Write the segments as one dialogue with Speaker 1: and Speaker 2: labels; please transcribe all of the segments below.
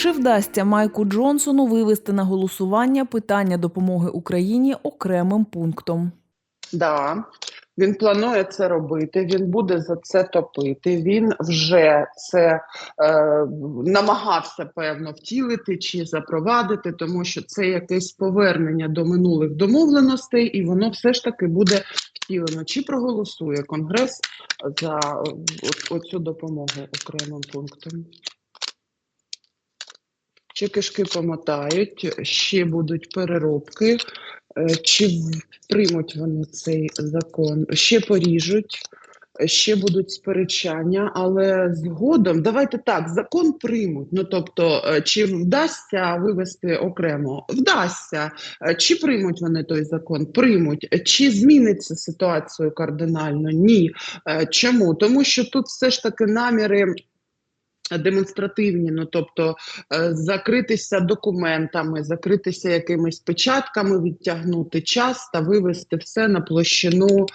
Speaker 1: Чи вдасться Майку Джонсону вивести на голосування питання допомоги Україні окремим пунктом?
Speaker 2: Да, він планує це робити. Він буде за це топити. Він вже це е, намагався певно втілити чи запровадити, тому що це якесь повернення до минулих домовленостей, і воно все ж таки буде втілено. Чи проголосує Конгрес за оцю допомогу окремим пунктом? Чи кишки помотають, ще будуть переробки, е, чи приймуть вони цей закон, ще поріжуть, ще будуть сперечання, але згодом давайте так, закон приймуть. Ну тобто, е, чи вдасться вивести окремо? Вдасться. Е, Чи приймуть вони той закон? Приймуть. Чи зміниться ситуацію кардинально? Ні. Чому? Тому що тут все ж таки наміри. Демонстративні, ну тобто е, закритися документами, закритися якимись печатками, відтягнути час та вивести все на площину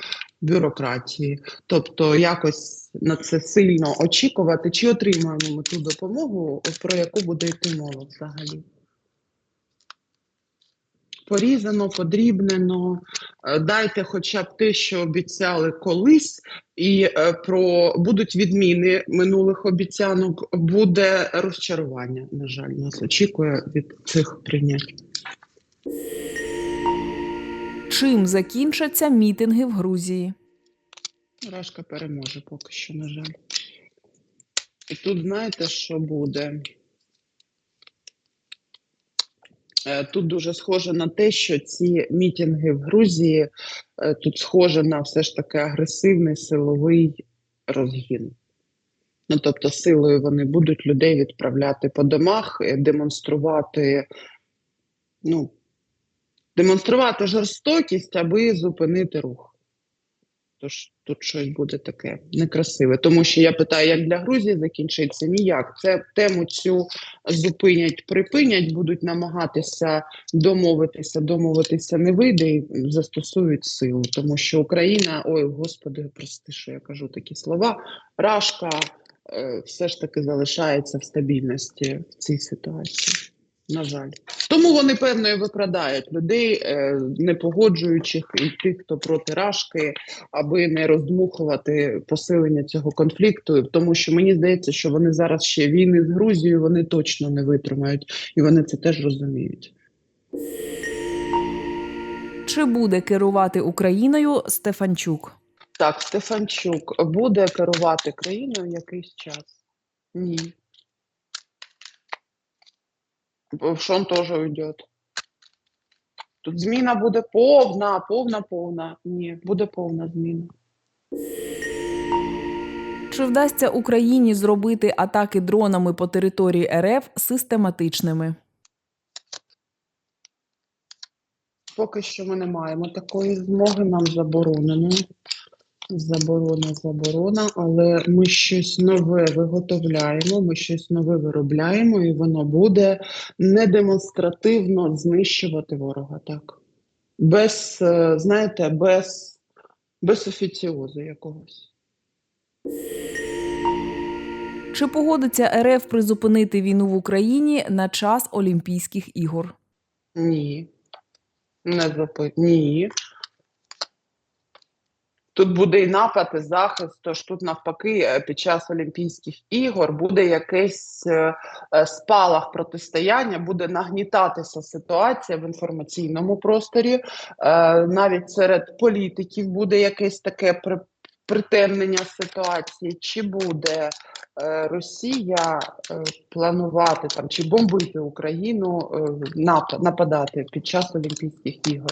Speaker 2: бюрократії. Тобто, якось на це сильно очікувати, чи отримаємо ми ту допомогу, про яку буде йти мова взагалі. Порізано, подрібнено, е, дайте хоча б те, що обіцяли колись, і е, про будуть відміни минулих обіцянок, буде розчарування. На жаль, нас очікує від цих прийнять.
Speaker 1: Чим закінчаться мітинги в Грузії?
Speaker 2: Рашка переможе поки що, на жаль. І тут знаєте, що буде? Е, Тут дуже схоже на те, що ці мітинги в Грузії е, тут схоже на все ж таки агресивний силовий розгін. Ну, тобто, силою вони будуть людей відправляти по домах, е, демонструвати, ну, демонструвати жорстокість, аби зупинити рух. Тож тут щось буде таке некрасиве. Тому що я питаю, як для Грузії закінчиться? Ніяк. Це тему цю зупинять, припинять, будуть намагатися домовитися, домовитися не вийде і застосують силу. Тому що Україна, ой, господи, прости, що я кажу такі слова. Рашка е, все ж таки залишається в стабільності в цій ситуації. На жаль. Тому вони певно і викрадають людей, е, не погоджуючих і тих, хто проти рашки, аби не роздмухувати посилення цього конфлікту. Тому що мені здається, що вони зараз ще війни з Грузією вони точно не витримають, і вони це теж розуміють.
Speaker 1: Чи буде керувати Україною Стефанчук?
Speaker 2: Так, Стефанчук буде керувати країною якийсь час? Ні. Шон теж уйде. Тут зміна буде повна, повна, повна. Ні, буде повна зміна.
Speaker 1: Чи вдасться Україні зробити атаки дронами по території РФ систематичними?
Speaker 2: Поки що ми не маємо такої змоги, нам заборонено. Заборона, заборона, але ми щось нове виготовляємо, ми щось нове виробляємо, і воно буде не демонстративно знищувати ворога, так. Без, е, знаєте, без, без офіціозу якогось.
Speaker 1: Чи погодиться РФ призупинити війну в Україні на час Олімпійських ігор?
Speaker 2: Ні. Не запит. Ні. Тут буде і напад, і захист, тож тут навпаки е, під час Олімпійських ігор буде якийсь е, е, спалах протистояння, буде нагнітатися ситуація в інформаційному просторі. Навіть серед політиків буде якесь таке при, притемнення ситуації, чи буде Росія планувати там чи бомбити Україну, нападати під час Олімпійських ігор.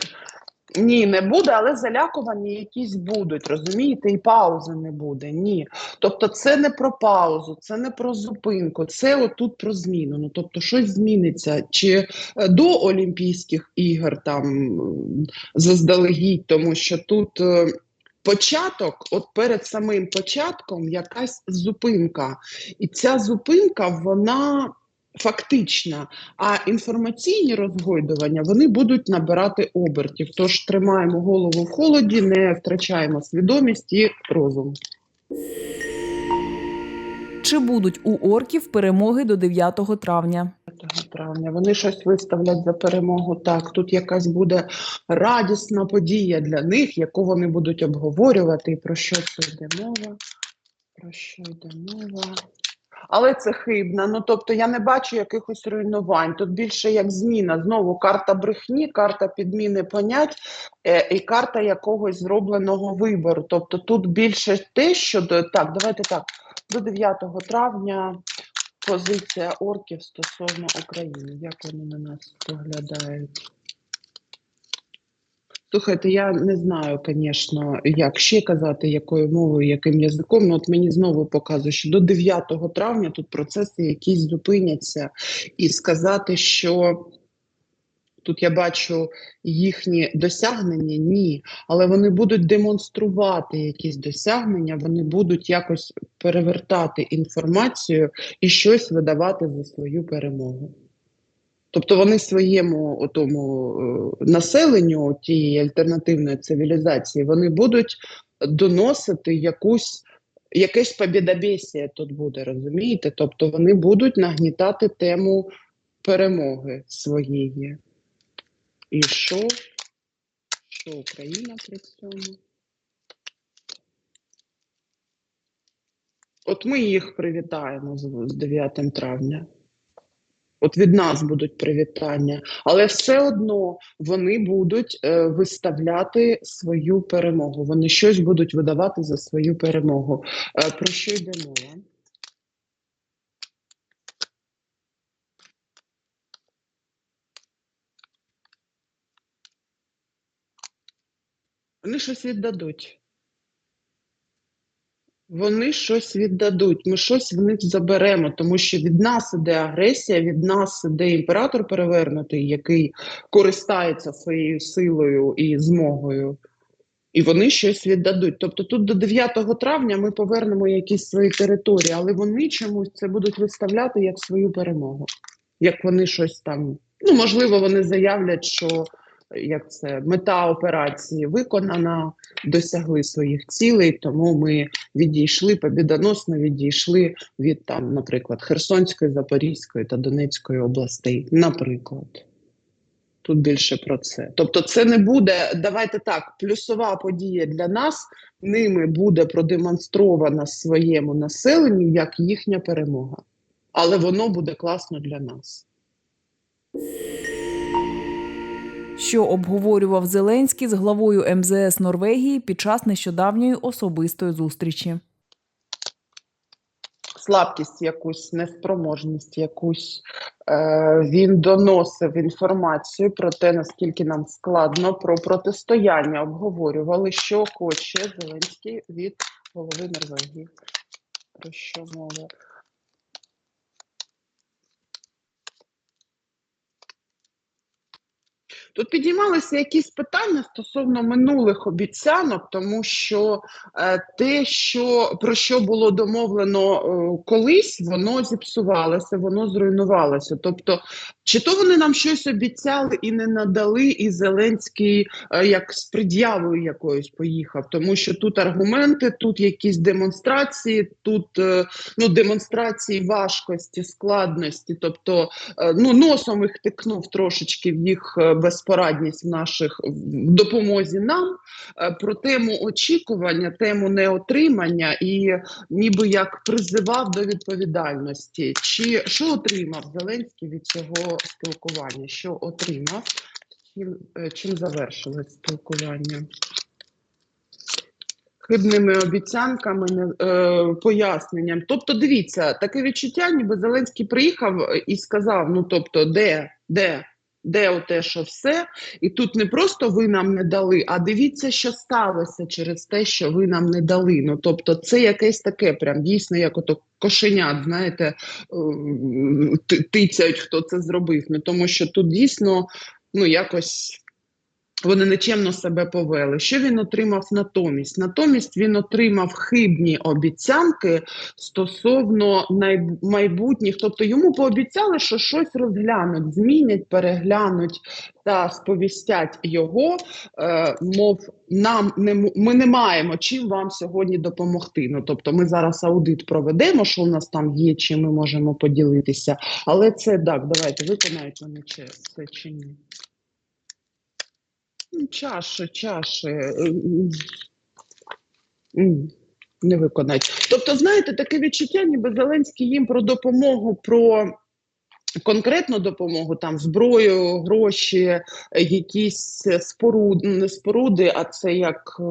Speaker 2: Ні, не буде, але залякування якісь будуть, розумієте, і паузи не буде. Ні. Тобто, це не про паузу, це не про зупинку, це отут про зміну. Ну тобто, щось зміниться чи е, до Олімпійських ігор там заздалегідь, тому що тут. е, Початок, от перед самим початком, якась зупинка, і ця зупинка вона фактична. А інформаційні розгойдування вони будуть набирати обертів. Тож тримаємо голову в холоді, не втрачаємо свідомість і розум.
Speaker 1: Чи будуть у орків перемоги до 9 травня?
Speaker 2: травня. Вони щось виставлять за перемогу. Так, тут якась буде радісна подія для них, яку вони будуть обговорювати. І про що це йде мова? Про що йде мова? Але це хибно. Ну тобто я не бачу якихось руйнувань. Тут більше як зміна. Знову карта брехні, карта підміни понять е, і карта якогось зробленого вибору. Тобто тут більше те, що до так, давайте так. До 9 травня позиція орків стосовно України. Як вони на нас поглядають? Слухайте, я не знаю, звісно, як ще казати, якою мовою, яким язиком. Ну, от мені знову показує, що до 9 травня тут процеси якісь зупиняться, і сказати, що тут я бачу їхні досягнення, ні, але вони будуть демонструвати якісь досягнення, вони будуть якось перевертати інформацію і щось видавати за свою перемогу. Тобто вони своєму тому е, населенню тієї альтернативної цивілізації вони будуть доносити якусь якесь побєдобєсія тут буде, розумієте? Тобто вони будуть нагнітати тему перемоги своєї. І що? Що Україна при цьому? От ми їх привітаємо з 9 травня. От від нас будуть привітання, але все одно вони будуть е, виставляти свою перемогу. Вони щось будуть видавати за свою перемогу. Е, про що йде мова? Вони щось віддадуть. Вони щось віддадуть, ми щось в них заберемо, тому що від нас іде агресія, від нас іде імператор перевернутий, який користається своєю силою і змогою, і вони щось віддадуть. Тобто тут до 9 травня ми повернемо якісь свої території, але вони чомусь це будуть виставляти як свою перемогу. Як вони щось там, ну можливо, вони заявлять, що як це мета операції виконана, досягли своїх цілей, тому ми відійшли побідоносно відійшли від там, наприклад, Херсонської, Запорізької та Донецької областей. Наприклад, тут більше про це. Тобто, це не буде, давайте так, плюсова подія для нас. Ними буде продемонстрована своєму населенню як їхня перемога, але воно буде класно для нас.
Speaker 1: Що обговорював Зеленський з главою МЗС Норвегії під час нещодавньої особистої зустрічі.
Speaker 2: слабкість, якусь неспроможність, якусь е, він доносив інформацію про те, наскільки нам складно про протистояння. Обговорювали, що хоче Зеленський від голови Норвегії. Про що мова? Тут підіймалися якісь питання стосовно минулих обіцянок, тому що е, те, що про що було домовлено е, колись, воно зіпсувалося, воно зруйнувалося. Тобто, чи то вони нам щось обіцяли і не надали, і Зеленський е, як з пред'явою якоюсь поїхав, тому що тут аргументи, тут якісь демонстрації, тут ну, демонстрації важкості, складності, тобто ну, носом їх тикнув трошечки в їх е, безпорадність в наших в допомозі нам е, про тему очікування, тему неотримання і ніби як призивав до відповідальності. Чи що отримав Зеленський від цього спілкування? Що отримав? Чим, е, чим завершилось спілкування? Хибними обіцянками, е, поясненням. Тобто, дивіться, таке відчуття, ніби Зеленський приїхав і сказав: ну тобто, де, де, де оте, що все, і тут не просто ви нам не дали, а дивіться, що сталося через те, що ви нам не дали. Ну тобто, це якесь таке, прям дійсно, як ото кошенят, знаєте, тицять, тицяють, хто це зробив. Ну тому що тут дійсно ну якось Вони нечемно себе повели. Що він отримав натомість? Натомість він отримав хибні обіцянки стосовно майбутніх. Тобто йому пообіцяли, що щось розглянуть, змінять, переглянуть та сповістять його. Е, мов нам не ми не маємо чим вам сьогодні допомогти. Ну тобто, ми зараз аудит проведемо, що у нас там є, чим ми можемо поділитися. Але це так, давайте виконають вони це чи ні. Ну, Чаші, чаші. м, Не виконають. Тобто, знаєте, таке відчуття, ніби Зеленський їм про допомогу, про конкретну допомогу, там зброю, гроші, е, якісь споруди, споруди, а це як.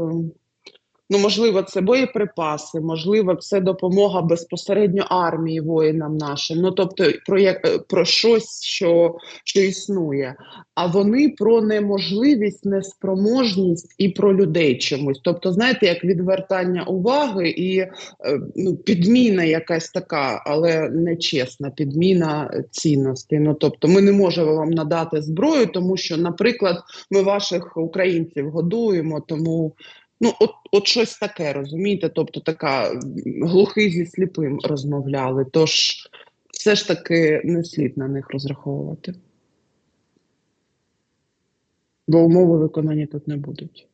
Speaker 2: Ну, можливо, це боєприпаси, можливо, це допомога безпосередньо армії воїнам нашим. Ну тобто про як е, про щось, що, що існує. А вони про неможливість, неспроможність і про людей чомусь. Тобто, знаєте, як відвертання уваги і е, ну, підміна якась така, але нечесна підміна цінностей. Ну тобто, ми не можемо вам надати зброю, тому що, наприклад, ми ваших українців годуємо, тому. Ну, от, от щось таке, розумієте? Тобто така глухий зі сліпим розмовляли. Тож все ж таки не слід на них розраховувати. Бо умови виконання тут не будуть.